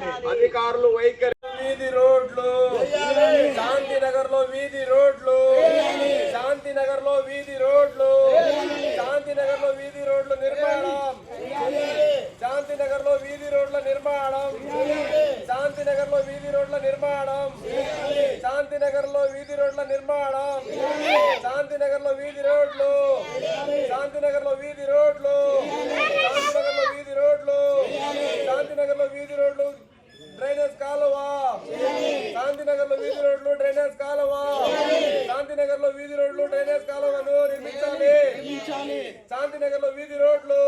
అధికారులు వైఖరి. వీధి రోడ్లు. శాంతి నగర్లో వీధి రోడ్లు. శాంతి నగర్లో వీధి రోడ్లు. శాంతి నగర్లో వీధి రోడ్ల నిర్మాణం. శాంతి నగర్లో వీధి రోడ్ల నిర్మాణం. శాంతి నగర్లో వీధి రోడ్ల నిర్మాణం. శాంతి నగర్లో వీధి రోడ్ల నిర్మాణం. శాంతి నగర్లో వీధి రోడ్లు. శాంతి నగర్లో వీధి శాంతినగర్లో వీధి రోడ్లు డ్రైనేజ్ కాలువను నిర్మించాలి. శాంతినగర్లో వీధి రోడ్లు.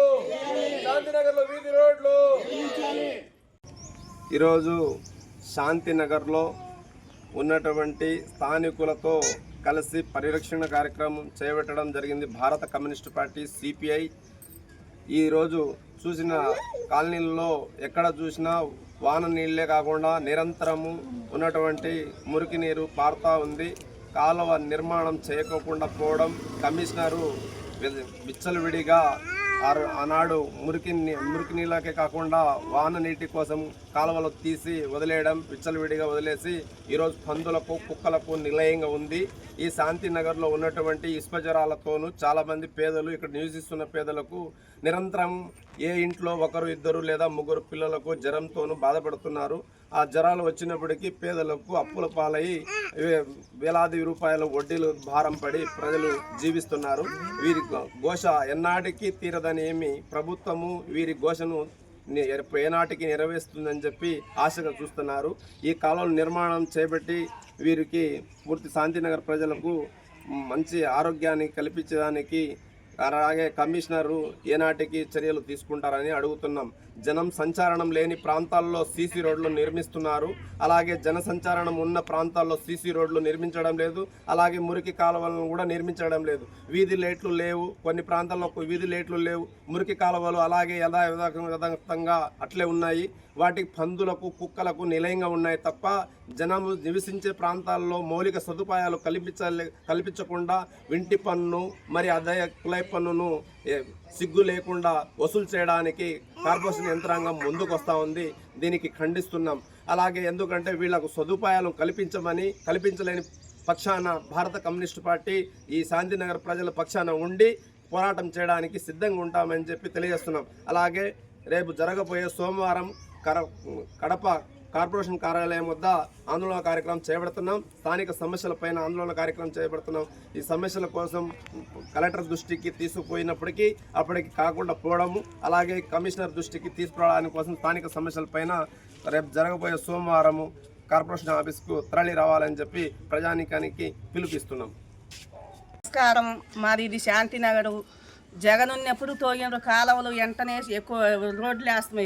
శాంతినగర్లో వీధి రోడ్లు. ఈరోజు శాంతినగర్లో ఉన్నటువంటి స్థానికులతో కలిసి పరిరక్షణ కార్యక్రమం చేపట్టడం జరిగింది భారత కమ్యూనిస్ట్ పార్టీ సిపిఐ. ఈరోజు చూసిన కాలనీల్లో ఎక్కడ చూసినా వాన నీళ్ళే కాకుండా నిరంతరము ఉన్నటువంటి మురికి నీరు పారుతూ ఉంది. కాలువ నిర్మాణం చేయకోకుండా పోవడం కమిషనరు విచ్చలవిడిగా ఆనాడు మురికి మురికి నీళ్ళకే కాకుండా వాన నీటి కోసం కాలువలు తీసి వదిలేయడం విచ్చలవిడిగా వదిలేసి ఈరోజు పందులకు కుక్కలకు నిలయంగా ఉంది. ఈ శాంతినగర్లో ఉన్నటువంటి ఇసుపజరాలతోనూ చాలామంది పేదలు ఇక్కడ నివసిస్తున్న పేదలకు నిరంతరం ఏ ఇంట్లో ఒకరు ఇద్దరు లేదా ముగ్గురు పిల్లలకు జ్వరంతోనూ బాధపడుతున్నారు. ఆ జ్వరాలు వచ్చినప్పటికీ పేదలకు అప్పుల పాలై వేలాది రూపాయల వడ్డీలు భారం పడి ప్రజలు జీవిస్తున్నారు. వీరి ఘోష ఎన్నాటికి తీరదని ఏమి ప్రభుత్వము వీరి ఘోషను ఏనాటికి నెరవేరుస్తుందని చెప్పి ఆశగా చూస్తున్నారు. ఈ కాలువల నిర్మాణం చేపట్టి వీరికి పూర్తి శాంతినగర్ ప్రజలకు మంచి ఆరోగ్యాన్ని కల్పించడానికి అలాగే కమిషనరు ఏనాటికి చర్యలు తీసుకుంటారని అడుగుతున్నాం. జనం సంచారణం లేని ప్రాంతాల్లో సీసీ రోడ్లు నిర్మిస్తున్నారు. అలాగే జన సంచారణం ఉన్న ప్రాంతాల్లో సీసీ రోడ్లు నిర్మించడం లేదు. అలాగే మురికి కాలువలను కూడా నిర్మించడం లేదు. వీధి లైట్లు లేవు. కొన్ని ప్రాంతాల్లో వీధి లైట్లు లేవు. మురికి కాలువలు అలాగే యథా అట్లే ఉన్నాయి. వాటికి పందులకు కుక్కలకు నిలయంగా ఉన్నాయి తప్ప జనము నివసించే ప్రాంతాల్లో మౌలిక సదుపాయాలు కల్పించలే కల్పించకుండా ఇంటి పన్ను మరి అదే కులై పన్నును సిగ్గు లేకుండా వసూలు చేయడానికి కార్పొరేషన్ యంత్రాంగం ముందుకొస్తా ఉంది. దీనికి ఖండిస్తున్నాం. అలాగే ఎందుకంటే వీళ్ళకు సదుపాయాలు కల్పించమని కల్పించలేని పక్షాన భారత కమ్యూనిస్ట్ పార్టీ ఈ శాంతినగర్ ప్రజల పక్షాన ఉండి పోరాటం చేయడానికి సిద్ధంగా ఉంటామని చెప్పి తెలియజేస్తున్నాం. అలాగే రేపు జరగబోయే సోమవారం కర కడప కార్పొరేషన్ కార్యాలయం వద్ద ఆందోళన కార్యక్రమం చేపడుతున్నాం. స్థానిక సమస్యలపైన ఆందోళన కార్యక్రమం చేపడుతున్నాం. ఈ సమస్యల కోసం కలెక్టర్ దృష్టికి తీసుకుపోయినప్పటికీ అప్పటికి కాకుండా పోవడము అలాగే కమిషనర్ దృష్టికి తీసుకురావడానికి కోసం స్థానిక సమస్యలపైన రేపు జరగబోయే సోమవారము కార్పొరేషన్ ఆఫీస్కు తరలి రావాలని చెప్పి ప్రజానీకానికి పిలుపిస్తున్నాం నమస్కారం. మాది ఇది శాంతినగరు. జగన్ ఉన్నప్పుడు తోగిన కాలువలు వెంటనే ఎక్కువ రోడ్లు వేస్తాం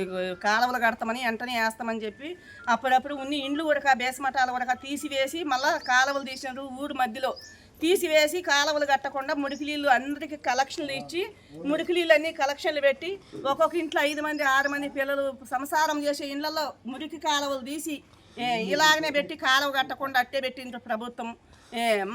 కాలువలు కడతామని వెంటనే వేస్తామని చెప్పి అప్పుడప్పుడు ఉన్ని ఇండ్లు ఉడక బేసమటాలు ఉడక తీసివేసి మళ్ళీ కాలువలు తీసినారు ఊరు మధ్యలో. తీసివేసి కాలువలు కట్టకుండా మురికి నీళ్ళు అందరికీ కలెక్షన్లు ఇచ్చి మురికి నీళ్ళు అన్ని కలెక్షన్లు పెట్టి ఒక్కొక్క ఇంట్లో ఐదు మంది ఆరు మంది పిల్లలు సంసారం చేసే ఇళ్ళలో మురికి కాలువలు తీసి ఇలాగనే పెట్టి కాలువ కట్టకుండా అట్టే పెట్టిండ్రు ప్రభుత్వం.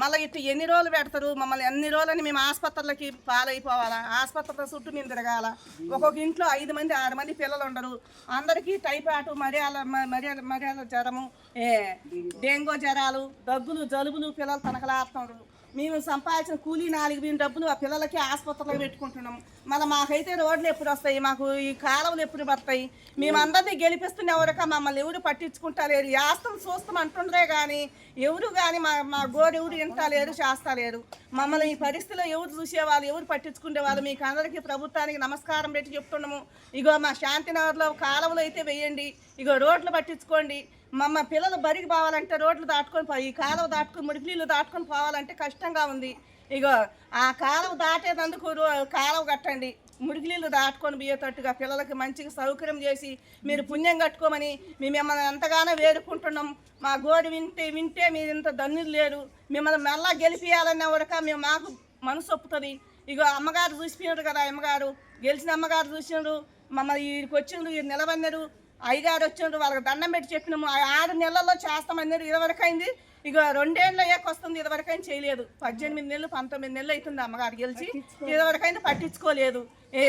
మళ్ళీ ఇటు ఎన్ని రోజులు పెడతారు? మమ్మల్ని ఎన్ని రోజులని మేము ఆసుపత్రులకి పాలైపోవాలా? ఆసుపత్రుల చుట్టూ మేము తిరగాల? ఒక్కొక్క ఇంట్లో ఐదు మంది ఆరు మంది పిల్లలు ఉండరు. అందరికీ టైఫాయిడ్ మర్యాల మర్యాద మర్యాద జ్వరము డెంగ్యూ డెంగూ జ్వరాలు దగ్గులు జలుబులు పిల్లలు తనకలాడుతున్నారు మేము సంపాదించిన కూలీ నాలుగు వేలు డబ్బులు ఆ పిల్లలకి ఆసుపత్రిలో పెట్టుకుంటున్నాం మళ్ళీ మాకైతే రోడ్లు ఎప్పుడు వస్తాయి? మాకు ఈ కాలువలు ఎప్పుడు పడతాయి? మేమందరినీ గెలిపిస్తున్న ఎవరక మమ్మల్ని ఎవరు పట్టించుకుంటా లేరు యాస్తం చూస్తాం అంటుండ్రే కానీ ఎవరు కానీ మా మా ఎవరు ఎవరు వింటలేరు చేస్తలేరు మమ్మల్ని ఈ పరిస్థితిలో ఎవరు చూసేవాళ్ళు ఎవరు పట్టించుకునే వాళ్ళు మీకు అందరికీ ప్రభుత్వానికి నమస్కారం పెట్టి చెప్తున్నాము. ఇగో మా శాంతినగర్లో కాలువలు అయితే వేయండి ఇగో రోడ్లు పట్టించుకోండి. మమ్మ పిల్లలు బరికి పోవాలంటే రోడ్లు దాటుకొని పోయి ఈ కాలువ దాటుకొని మురికి నీళ్ళు దాటుకొని పోవాలంటే కష్టంగా ఉంది. ఇగో ఆ కాలువ దాటేటందుకు రో- కాలువ కట్టండి. మురికి నీళ్ళు దాటుకొని పోయేటట్టుగా పిల్లలకి మంచిగా సౌకర్యం చేసి మీరు పుణ్యం కట్టుకోమని మేము మిమ్మల్ని ఎంతగానో వేడుకుంటున్నాం. మా గోడు వింటే వింటే మీరు ఇంత దన్నులు లేరు. మిమ్మల్ని మళ్ళా గెలిపియాలన్న వరక మేము మాకు మనసు ఒప్పుతుంది. ఇగో అమ్మగారు చూసిపోయినారు కదా అమ్మగారు. గెలిచిన అమ్మగారు చూసినారు. మమ్మల్ని వీరికి వచ్చిండ్రు వీరు నిలబడినారు అయ్యగారు వచ్చినారు వాళ్ళకి దండం పెట్టి చెప్పినాము. ఆ ఆరు నెలల్లో చేస్తామన్నారు. ఇదివరకు అయింది. ఇక రెండేళ్ళు అయ్యాక వస్తుంది ఇదివరకైనా చేయలేదు. పద్దెనిమిది నెలలు పంతొమ్మిది నెలలు అవుతుంది అమ్మగారు గెలిచి. ఇదివరకైనా పట్టించుకోలేదు. ఏ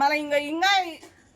మళ్ళీ ఇంకా ఇంకా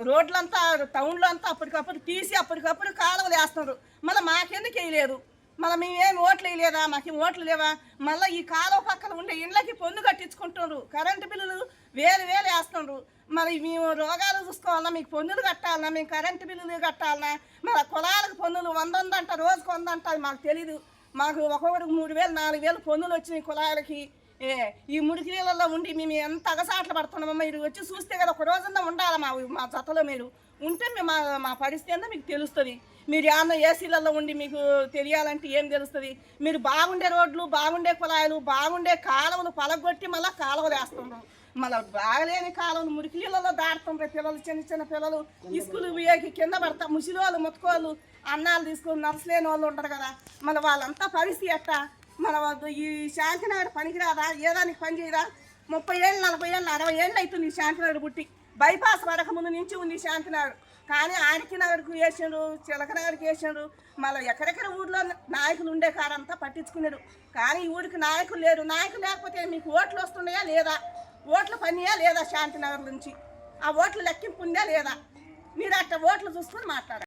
రోడ్లంతా టౌన్లో అంతా అప్పటికప్పుడు తీసి అప్పటికప్పుడు కాలువలు వేస్తున్నారు. మళ్ళీ మాకెందుకు వేయలేదు? మళ్ళీ మేమేం ఓట్లు వేయలేదా? మాకేం ఓట్లు లేవా? మళ్ళీ ఈ కాలువ పక్కన ఉండే ఇండ్లకి పొన్ను కట్టించుకుంటున్నారు. కరెంటు బిల్లులు వేలు వేలు వేస్తుండ్రు మరి మేము రోగాలు చూసుకోవాలన్నా మీకు పన్నులు కట్టాలన్నా మేము కరెంటు బిల్లులు కట్టాలన్నా మరి కులాలకు పన్నులు వంద వందంట రోజుకు వంద అంట అది మాకు తెలీదు. మాకు ఒక్కొక్కరికి మూడు వేలు నాలుగు వేలు పన్నులు వచ్చినాయి కులాలకి. ఏ ఈ మురికి నీళ్ళల్లో ఉండి మేము ఎంత అగసాట్లు పడుతున్నామమ్మా మీరు వచ్చి చూస్తే కదా ఒక రోజన్నా ఉండాలి మా మా జతలో మీరు. ఉంటే మేము మా మా పరిస్థితి అంతా మీకు తెలుస్తుంది. మీరు ఏమన్నా ఏసీలలో ఉండి మీకు తెలియాలంటే ఏం తెలుస్తుంది? మీరు బాగుండే రోడ్లు బాగుండే కుళాయిలు బాగుండే కాలువలు పలగొట్టి మళ్ళీ కాలువలు వేస్తున్నారు. మళ్ళీ బాగలేని కాలంలో మురికి నీళ్ళలో దాడుతుండ్రే పిల్లలు చిన్న చిన్న పిల్లలు. ఇసుకులు వేగి కింద పడతా ముసిలోళ్ళు ముత్తుకోళ్ళు అన్నాలు తీసుకొని నర్సలేని వాళ్ళు ఉంటారు కదా. మళ్ళీ వాళ్ళంతా పరిస్థితి ఎట్టా? మన ఈ శాంతినగర్ పనికిరాదా? ఏదానికి పని చేయరా ముప్పై ఏళ్ళు నలభై ఏళ్ళు అరవై ఏళ్ళు అవుతుంది ఈ శాంతినగర్ పుట్టి. బైపాస్ పడక ముందు నుంచి ఉంది శాంతినగర్. కానీ ఆడికి నగర్కు వేసిండ్రు చిలక నగర్కి వేసిండ్రు. మళ్ళీ ఎక్కడెక్కడ ఊళ్ళో నాయకులు ఉండే కారంతా పట్టించుకున్నాడు కానీ ఈ ఊరికి నాయకులు లేరు. నాయకులు లేకపోతే మీకు ఓట్లు వస్తున్నాయా లేదా? ఓట్లు పనియా లేదా శాంతినగర్ నుంచి? ఆ ఓట్లు లెక్కింపు ఉందా లేదా? మీరు అట్ట ఓట్లు చూసుకొని మాట్లాడాలి